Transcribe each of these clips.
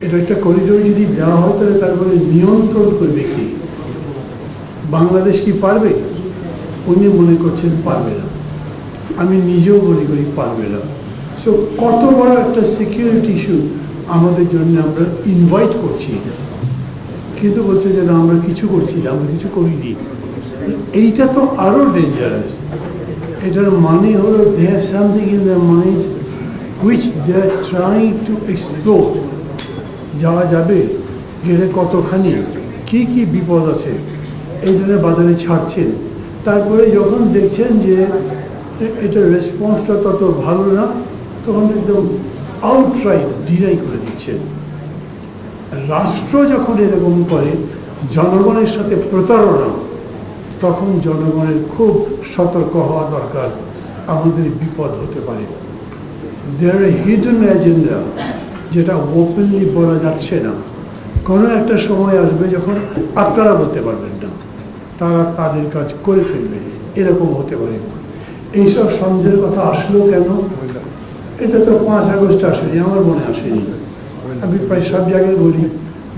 এটা একটা করিডোর যদি দেওয়া হয় তাহলে তারপরে নিয়ন্ত্রণ করবে কি? বাংলাদেশ কি পারবে? উনি মনে করছেন পারবে না। আমি নিজেও মনে করি পারবে না। সো কত বড় একটা সিকিউরিটি ইস্যু আমাদের জন্য আমরা ইনভাইট করছি কিন্তু বলছে যে, না, আমরা কিছু করছি না, আমরা কিছু করিনি। এইটা তো আরও ডেঞ্জারাস এটার মানে হলো they have something in the minds which they are trying to explore যাওয়া যাবে? গেলে কতখানি? কি কি বিপদ আছে? এই জন্য বাজারে ছাড়ছেন। তারপরে যখন দেখছেন যে এটার রেসপন্সটা তত ভালো না, তখন একদম আউটরাইট ডিনাই করে দিচ্ছেন। রাষ্ট্র যখন এরকম করে, জনগণের সাথে প্রতারণা, তখন জনগণের খুব সতর্ক হওয়া দরকার। আমাদের বিপদ হতে পারে। দেয়ার হিডেন এজেন্ডা যেটা ওপেনলি বলা যাচ্ছে না। কোনো একটা সময় আসবে যখন আপনারা বলতে পারবেন না। তারা তাদের কাজ করে ফেলবে। এরকম হতে পারে। এইসব সন্দেহের কথা আসলো কেন? এটা তো পাঁচ আগস্ট আসেনি, আমার মনে আসেনি। আমি প্রায় সব জায়গায় বলি,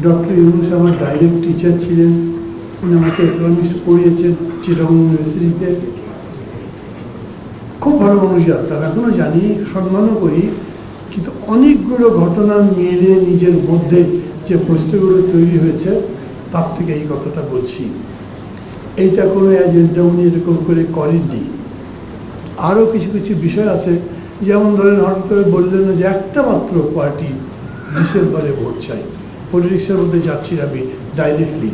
ডক্টর ইউনুস আমার ডাইরেক্ট টিচার ছিলেন। উনি আমাকে ইকোনমিক্স পড়িয়েছেন চিটাগং ইউনিভার্সিটিতে খুব ভালো মানুষ জানতাম। এখনও জানি, সম্মানও করি। কিন্তু অনেকগুলো ঘটনা মিলে নিজের মধ্যে যে প্রশ্নগুলো তৈরি হয়েছে, তার থেকে এই কথাটা বলছি। এইটা কোনো এজেন্ডা উনি এরকম করে করেননি। আরও কিছু কিছু বিষয় আছে। যেমন ধরেন হঠাৎ করে বললেন যে একটা মাত্র পার্টি ডিসেম্বরে ভোট চাই। পলিটিক্সের মধ্যে যাচ্ছি আমি ডাইরেক্টলি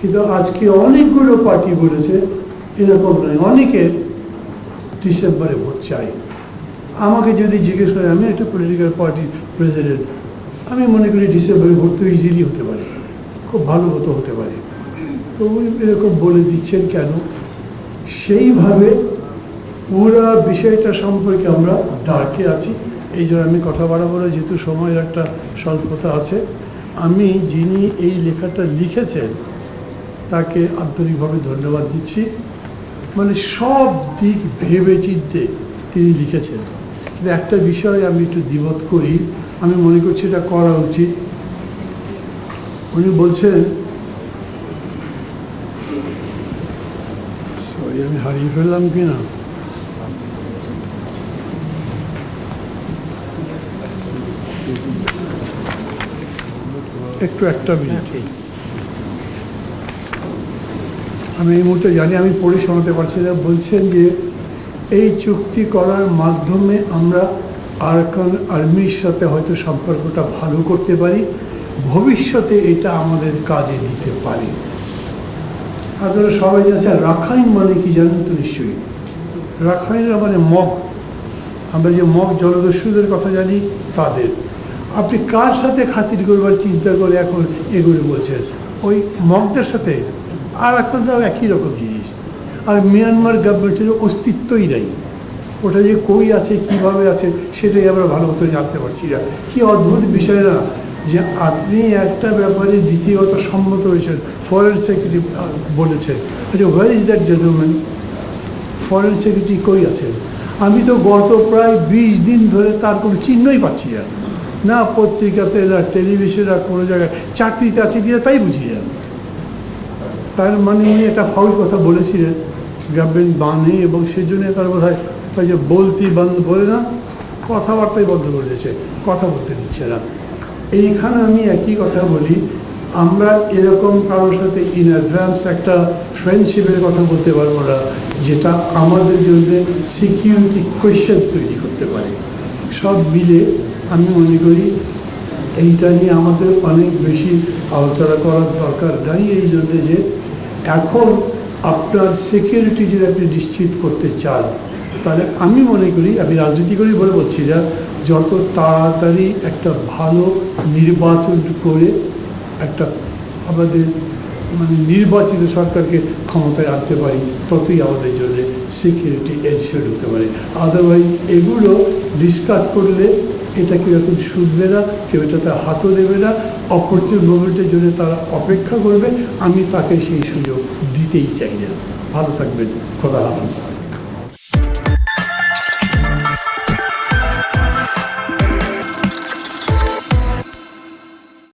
কিন্তু আজকে অনেকগুলো পার্টি বলেছে, এরকম নয়। অনেকে ডিসেম্বরে ভোট চাই আমাকে যদি জিজ্ঞেস করে, আমি একটা পলিটিক্যাল পার্টির প্রেসিডেন্ট আমি মনে করি ডিসেম্বরে ভোট তো ইজিলি হতে পারে। খুব ভালো মতো হতে পারে। তো উনি এরকম বলে দিচ্ছেন কেন? সেইভাবে পুরো বিষয়টা সম্পর্কে আমরা ডাকে আছি। এই জন্য আমি কথা বাড়াবো না, যেহেতু সময়ের একটা স্বল্পতা আছে। আমি যিনি এই লেখাটা লিখেছেন, তাকে আন্তরিকভাবে ধন্যবাদ দিচ্ছি। মানে সব দিক ভেবে চিনতে তিনি লিখেছেন। কিন্তু একটা বিষয় আমি একটু দ্বিমত করি। আমি মনে করছি এটা করা উচিত। উনি বলছেন সরি আমি হারিয়ে ফেললাম কি না একটু একটা মিনিট। আমি এই মুহূর্তে জানি আমি পড়ে শোনাতে পারছি না। বলছেন যে এই চুক্তি করার মাধ্যমে আমরা আরকান আর্মির সাথে হয়তো সম্পর্কটা ভালো করতে পারি, ভবিষ্যতে এটা আমাদের কাজে দিতে পারি। আপনারা সবাই জানছেন রাখাইন মানে কি জানেন তো নিশ্চয়ই? রাখাইনরা মানে মগ। আমরা যে মগ জলদস্যুদের কথা জানি, তাদের। আপনি কার সাথে খাতির করবার চিন্তা করে এখন এগুলো বলছেন? ওই মগদের সাথে? আর এখনরাও একই রকম জিনিস। আর মিয়ানমার গভর্নমেন্টের অস্তিত্বই নেই। ওটা যে কই আছে, কীভাবে আছে, সেটাই আমরা ভালো মতো জানতে পারছি না। কি অদ্ভুত বিষয় না, যে আপনি একটা ব্যাপারে দ্বিতীয়ত সম্মত হয়েছেন ফরেন সেক্রেটারি বলেছেন। আচ্ছা where is that gentleman foreign secretary কই আছেন? আমি তো গত প্রায় বিশ দিন ধরে তার কোনো চিহ্নই পাচ্ছি না। না পত্রিকাতে, না টেলিভিশনে না কোনো জায়গায়। চাকরিতে আছে কিনা তাই বুঝি না। তার মানে উনি একটা ফাউল কথা বলেছিলেন। গভর্নমেন্ট বানে এবং সেজন্য তার বোধ হয় ওই যে বলতি বন্ধ বলে না, কথাবার্তাই বন্ধ করে দিয়েছে, কথা বলতে দিচ্ছে না। এইখানে আমি একই কথা বলি, আমরা এরকম কারোর সাথে ইন অ্যাডভান্স একটা ফ্রেন্ডশিপের কথা বলতে পারব না, যেটা আমাদের জন্য সিকিউরিটি কোয়েশ্চেন তৈরি করতে পারে। সব মিলে আমি মনে করি এইটা নিয়ে আমাদের অনেক বেশি আলোচনা করার দরকার নাই, এই জন্যে যে এখন আপনার সিকিউরিটি যদি আপনি নিশ্চিত করতে চান, তাহলে আমি মনে করি, আমি রাজনীতি করেই বলে বলছি না, যত তাড়াতাড়ি একটা ভালো নির্বাচন করে একটা আমাদের মানে নির্বাচিত সরকারকে ক্ষমতায় আনতে পারি, ততই আমাদের জন্য সিকিউরিটি এনশিওর হতে পারে। আদারওয়াইজ এগুলো ডিসকাস করলে এটা কেউ এখন শুনবে না, কেউ এটাতে হাতও দেবে না। অপরচুন মুভমেন্টের জন্য তারা অপেক্ষা করবে। আমি তাকে সেই সুযোগ দিতেই চাই না। ভালো থাকবেন। খোদা হাফিজ।